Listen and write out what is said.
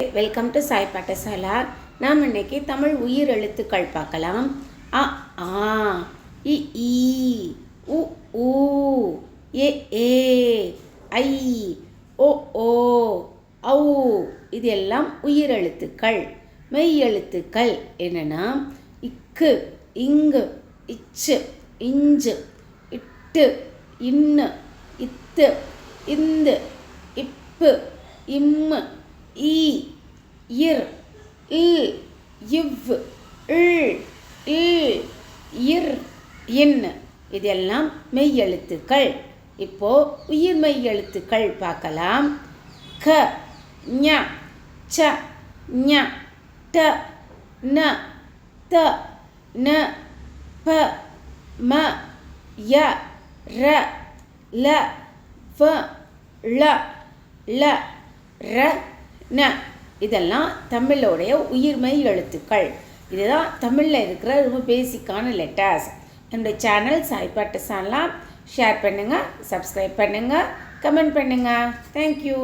Welcome to Sai பாட்டசாலா நாம் இன்னைக்கு தமிழ் உயிர் எழுத்துக்கள் பார்க்கலாம். அ ஆ இ ஈ உ ஊ ஏ ஏ ஐ ஓ ஓ ஔ. இது எல்லாம் உயிர் எழுத்துக்கள். மெய் எழுத்துக்கள் என்னென்னா இக்கு இங்கு இச்சு இஞ்சு இட்டு இன்னு இத்து இந்து இப்பு இம்மு இல் இவ் இல் இல் இர் இன் இதெல்லாம் மெய் எழுத்துக்கள் இப்போ உயிர் மெய் எழுத்துக்கள் பார்க்கலாம். க ஞ ச ஞ ட ந த ந ப ம ய ர ல வ ள ல ர ந. இதெல்லாம் தமிழோடைய உயிர்மெய் எழுத்துக்கள். இதுதான் தமிழில் இருக்கிற ரொம்ப பேசிக்கான லெட்டர்ஸ் என்னுடைய சேனல் சாய்பாட்டு சேனலாம் ஷேர் பண்ணுங்கள் சப்ஸ்கிரைப் பண்ணுங்கள் கமெண்ட் பண்ணுங்கள் தேங்க்யூ